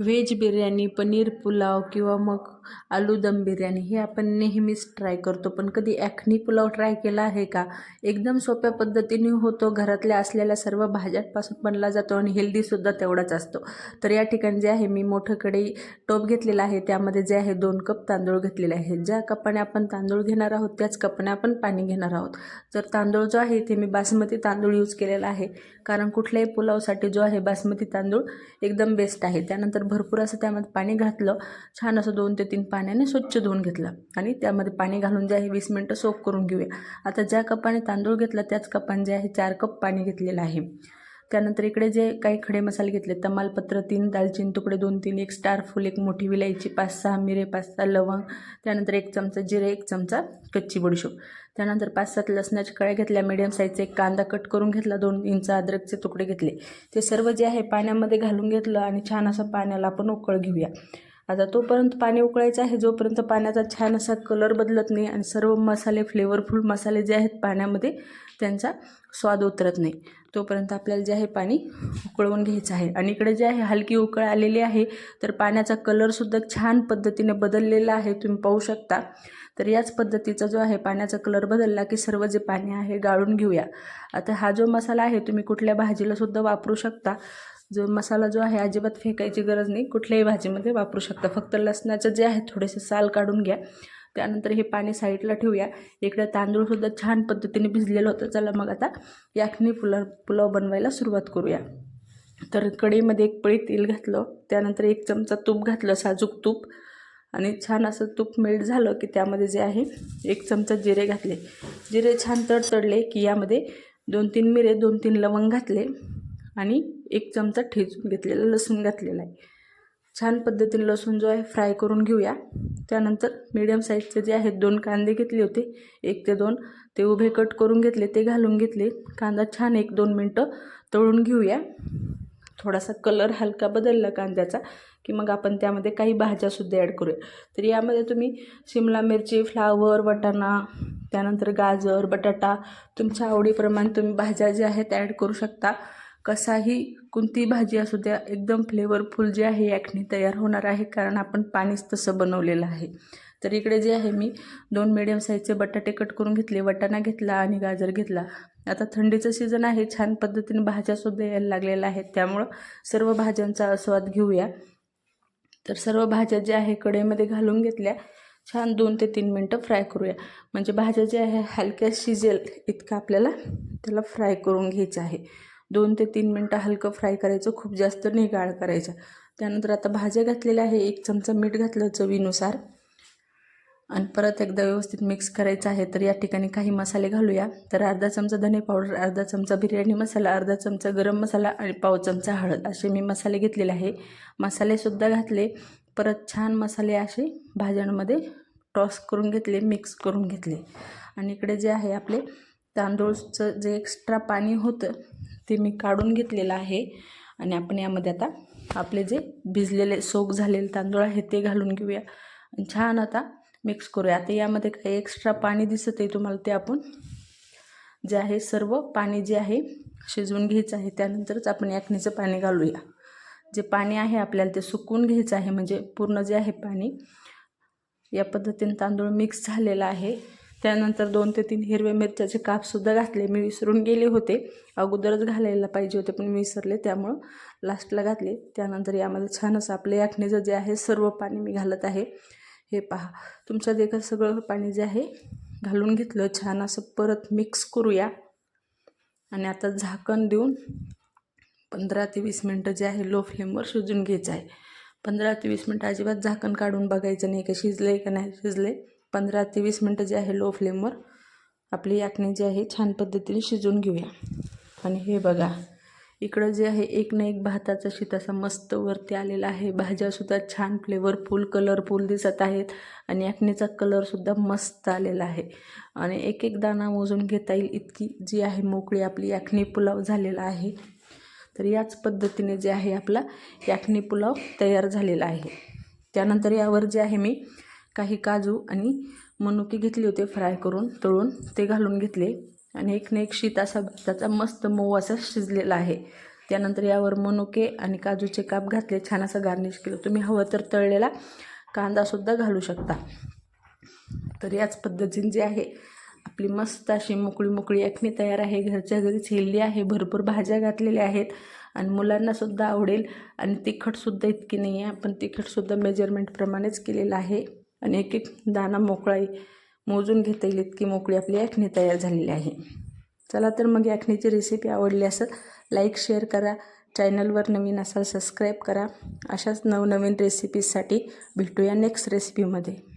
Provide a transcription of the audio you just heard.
Veg biryani paneer pulao किंवा मग आलू दम बिर्याणी हे आपण नेहमीच ट्राय करतो. पण कधी ॲखनी पुलाव ट्राय केला आहे का? एकदम सोप्या पद्धतीने होतो. घरातल्या असलेल्या सर्व भाज्यांपासून बनला जातो आणि हेल्दीसुद्धा तेवढाच असतो. तर या ठिकाणी जे आहे मी मोठं कढई टोप घेतलेला आहे. त्यामध्ये जे आहे दोन कप तांदूळ घेतलेले आहेत ज्या कपाने आपण तांदूळ घेणार आहोत त्याच कपाने आपण पाणी घेणार आहोत. तर तांदूळ जो आहे ते मी बासमती तांदूळ यूज केलेला आहे. कारण कुठल्याही पुलावसाठी जो आहे बासमती तांदूळ एकदम बेस्ट आहे. त्यानंतर भरपूर असं त्यामध्ये पाणी घातलं. छान असं दोन ते तीन पाण्याने स्वच्छ धुवून घेतलं. आणि त्यामध्ये पाणी घालून जे आहे वीस मिनटं सोक करून घेऊया. आता ज्या कपाने तांदूळ घेतला त्याच कपाने जे आहे चार कप पाणी घेतलेलं आहे. त्यानंतर इकडे जे काही खडे मसाले घेतले तमालपत्र तीन दालचिनी तुकडे दोन तीन एक स्टार फुल एक मोठी विलायची पाच सहा मिरे पाच सहा लवंग त्यानंतर एक चमचा जिरे एक चमचा कच्ची बडीशोप. त्यानंतर पाच सात लसणाच्या कळ्या घेतल्या मिडियम साईजचा एक कांदा कट करून घेतला दोन इंच अद्रकचे तुकडे घेतले. ते सर्व जे आहे पाण्यामध्ये घालून घेतलं आणि छान असं पाण्याला आपण उकळ घेऊया. आता तोपर्यंत पाणी उकळायचं आहे. जोपर्यंत पाण्याचा छान असा कलर बदलत नाही आणि सर्व मसाले फ्लेवरफुल मसाले जे आहेत पाण्यामध्ये त्यांचा स्वाद उतरत नाही. तोपर्यंत आपल्याला जे आहे पाणी उकळवून घ्यायचं आहे. आणि इकडे जे आहे हलकी उकळ आलेली आहे. तर पाण्याचा कलरसुद्धा छान पद्धतीने बदललेला आहे. तुम्ही पाहू शकता. तर याच पद्धतीचा जो आहे पाण्याचा कलर बदलला की सर्व जे पाणी आहे गाळून घेऊया. आता हा जो मसाला आहे तुम्ही कुठल्या भाजीलासुद्धा वापरू शकता. जो मसाला जो आहे अजिबात फेकायची गरज नाही. कुठल्याही भाजीमध्ये वापरू शकता. फक्त लसणाचं जे आहे थोडेसे साल काढून घ्या. त्यानंतर हे पाणी साईडला ठेवूया. इकडे तांदूळसुद्धा छान पद्धतीने भिजलेलं होतं. चला मग आता याखनी पुलाव पुलाव बनवायला सुरुवात करूया. तर कढईमध्ये एक पळी तेल घातलं. त्यानंतर एक चमचा तूप घातलं साजूक तूप. आणि छान असं तूप मेल्ट झालं की त्यामध्ये जे आहे एक चमचा जिरे घातले. जिरे छान तडतडले की यामध्ये दोन तीन मिरे दोन तीन लवंग घातले. आणि एक चमचा ठेचून घेतलेला लसूण घातलेला आहे. छान पद्धतीने लसूण जो आहे फ्राय करून घेऊया. त्यानंतर मीडियम साईजचे जे आहेत दोन कांदे घेतले होते. एक ते दोन. ते उभे कट करून घेतले ते घालून घेतले. कांदा छान एक दोन मिनटं तळून घेऊया. थोडासा कलर हलका बदलला कांद्याचा की मग आपण त्यामध्ये काही भाज्यासुद्धा ॲड करूया. तर यामध्ये तुम्ही शिमला मिरची फ्लावर वटाणा त्यानंतर गाजर बटाटा तुमच्या आवडीप्रमाणे तुम्ही भाज्या ज्या आहेत ॲड करू शकता. कसाही कोणती भाजी असू द्या एकदम फ्लेवरफुल जे आहे याकनी तयार होणार आहे कारण आपण पाणीच तसं बनवलेलं आहे. तर इकडे जे आहे मी दोन मिडियम साईजचे बटाटे कट करून घेतले वटाणा घेतला आणि गाजर घेतला. आता थंडीचं सीझन आहे छान पद्धतीने भाज्यासुद्धा यायला लागलेल्या आहेत त्यामुळं सर्व भाज्यांचा आस्वाद घेऊया. तर सर्व भाज्या ज्या आहे कढईमध्ये घालून घेतल्या. छान दोन ते तीन मिनटं फ्राय करूया. म्हणजे भाज्या ज्या आहे हलक्या शिजेल इतकं आपल्याला त्याला फ्राय करून घ्यायचं आहे. दोन ते तीन मिनटं हलकं फ्राय करायचं खूप जास्त निगाळ करायचं. त्यानंतर आता भाज्या घातलेल्या आहे एक चमचा मीठ घातलं चवीनुसार. आणि परत एकदा व्यवस्थित मिक्स करायचं आहे तर या ठिकाणी काही मसाले घालूया. तर अर्धा चमचा धने पावडर अर्धा चमचा बिर्याणी मसाला अर्धा चमचा गरम मसाला आणि पाव चमचा हळद. असे मी मसाले घेतलेले आहे. मसालेसुद्धा घातले. परत छान मसाले असे भाज्यांमध्ये टॉस करून घेतले मिक्स करून घेतले. आणि इकडे जे आहे आपले तांदूळचं जे एक्स्ट्रा पाणी होतं ते मी काढून घेतलेलं आहे. आणि आपण यामध्ये आता आपले जे भिजलेले सोक झालेले तांदूळ आहे ते घालून घेऊया. आणि छान आता मिक्स करूया. आता यामध्ये काही एक्स्ट्रा पाणी दिसत आहे तुम्हाला ते आपण जे आहे सर्व पाणी जे आहे शिजवून घ्यायचं आहे. त्यानंतरच आपण याकणीचं पाणी घालूया. जे पाणी आहे आपल्याला ते सुकवून घ्यायचं आहे. म्हणजे पूर्ण जे आहे पाणी या पद्धतीने तांदूळ मिक्स झालेला आहे. त्यानंतर दोन ते तीन हिरव्या मिरच्याचे कापसुद्धा घातले. मी विसरून गेले होते. अगोदरच घालायला पाहिजे होते पण मी विसरले. त्यामुळं लास्टला घातले. त्यानंतर यामध्ये छान असं आपले याकणीचं जे आहे सर्व पाणी मी घालत आहे. हे पहा. तुमच्या देखत सगळं पाणी जे आहे घालून घेतलं. छान असं परत मिक्स करूया. आणि आता झाकण देऊन पंधरा ते वीस मिनटं जे आहे लो फ्लेमवर शिजून घ्यायचं आहे. पंधरा ते वीस मिनटं अजिबात झाकण काढून बघायचं नाही का शिजले का नाही शिजले पंधरा ते वीस मिनटं जे आहे लो फ्लेमवर आपली याकणी जी आहे छान पद्धतीने शिजवून घेऊया. आणि हे बघा इकडं जे आहे एक ना एक भाताचा शीत असा मस्त वरती आलेला आहे. भाज्यासुद्धा छान फ्लेवरफुल कलरफुल दिसत आहेत. आणि याकणीचा कलरसुद्धा मस्त आलेला आहे. आणि एक एक दाणा मोजून घेता येईल इतकी जी आहे मोकळी आपली याकणी पुलाव झालेला आहे. तर याच पद्धतीने जे आहे आपला याकणी पुलाव तयार झालेला आहे. त्यानंतर यावर जे आहे मी काही काजू आणि मनुके घेतले होते फ्राय करून तळून ते घालून घेतले. आणि एक ना एक शीत असा भाताचा मस्त मऊ असा शिजलेला आहे. त्यानंतर यावर मनुके आणि काजूचे काप घातले. छान असं गार्निश केलं. तुम्ही हवं तर तळलेला कांदासुद्धा घालू शकता. तर याच पद्धतीने जे आहे आपली मस्त अशी मोकळी मोकळी अखनी तयार आहे. घरच्या घरीच हेल्दी आहे. भरपूर भाज्या घातलेल्या आहेत. आणि मुलांनासुद्धा आवडेल. आणि तिखटसुद्धा इतकी नाही आहे आपण तिखटसुद्धा मेजरमेंटप्रमाणेच केलेलं आहे. आणि एक एक दाणा मोकळाई मोजून घेता येईल इतकी मोकळी आपली अखनी तयार झालेली आहे. चला तर मग या रेसिपी आवडली असेल लाईक शेअर करा. चॅनलवर नवीन असाल सबस्क्राईब करा. अशाच नवनवीन रेसिपीजसाठी भेटूया नेक्स्ट रेसिपीमध्ये